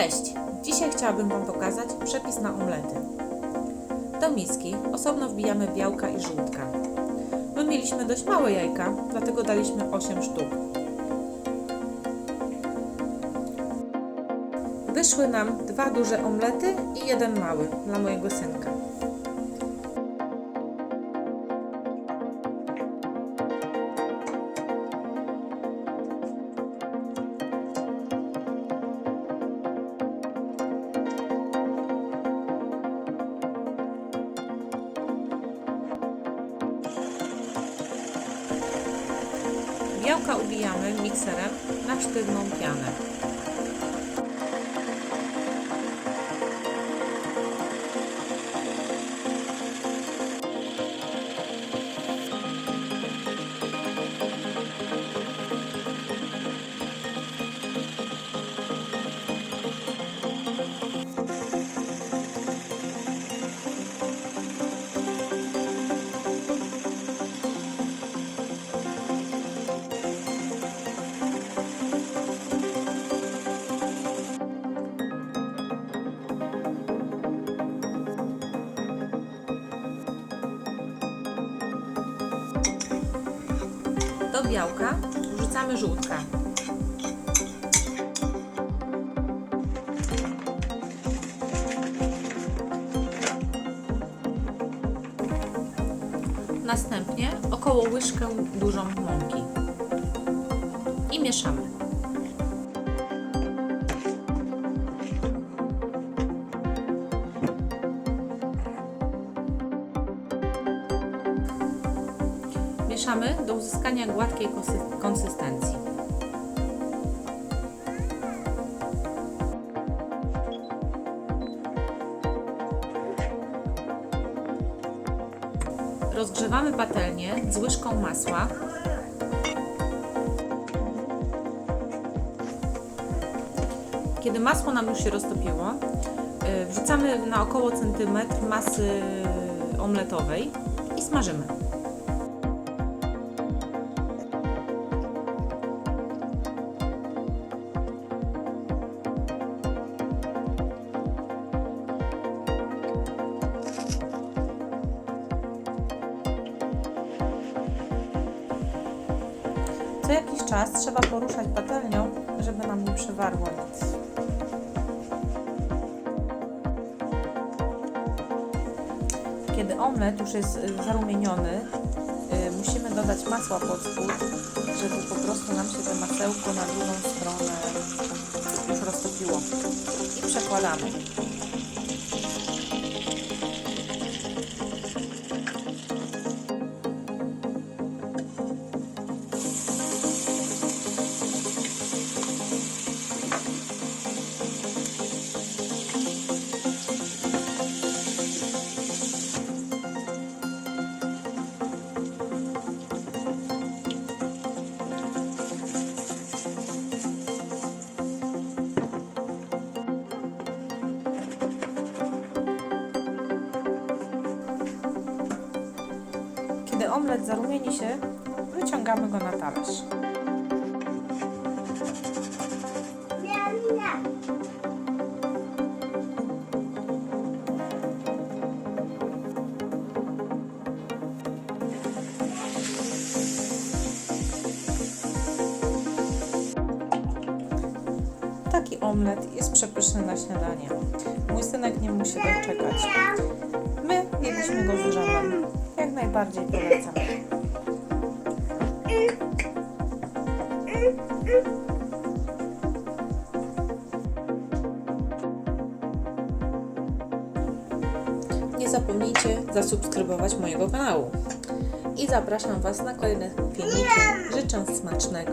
Cześć! Dzisiaj chciałabym Wam pokazać przepis na omlety. Do miski osobno wbijamy białka i żółtka. My mieliśmy dość małe jajka, dlatego daliśmy 8 sztuk. Wyszły nam dwa duże omlety i jeden mały dla mojego synka. Białka ubijamy mikserem na sztywną pianę. Białka wrzucamy żółtka. Następnie około łyżkę dużą mąki. I mieszamy. Mieszamy do uzyskania gładkiej konsy- konsystencji. Rozgrzewamy patelnię z łyżką masła. Kiedy masło nam już się roztopiło, y, wrzucamy na około centymetr masy omletowej i smażymy. Co jakiś czas trzeba poruszać patelnią, żeby nam nie przywarło nic. Kiedy omlet już jest y, zarumieniony, y, musimy dodać masła pod spód, żeby po prostu nam się to masełko na drugą stronę już roztopiło. I przekładamy. Omlet zarumieni się, wyciągamy go na talerz. Taki omlet jest przepyszny na śniadanie. Mój synek nie musi doczekać. My jedliśmy go z. Jak najbardziej polecam. Nie zapomnijcie zasubskrybować mojego kanału. I zapraszam Was na kolejne filmiki. Życzę smacznego.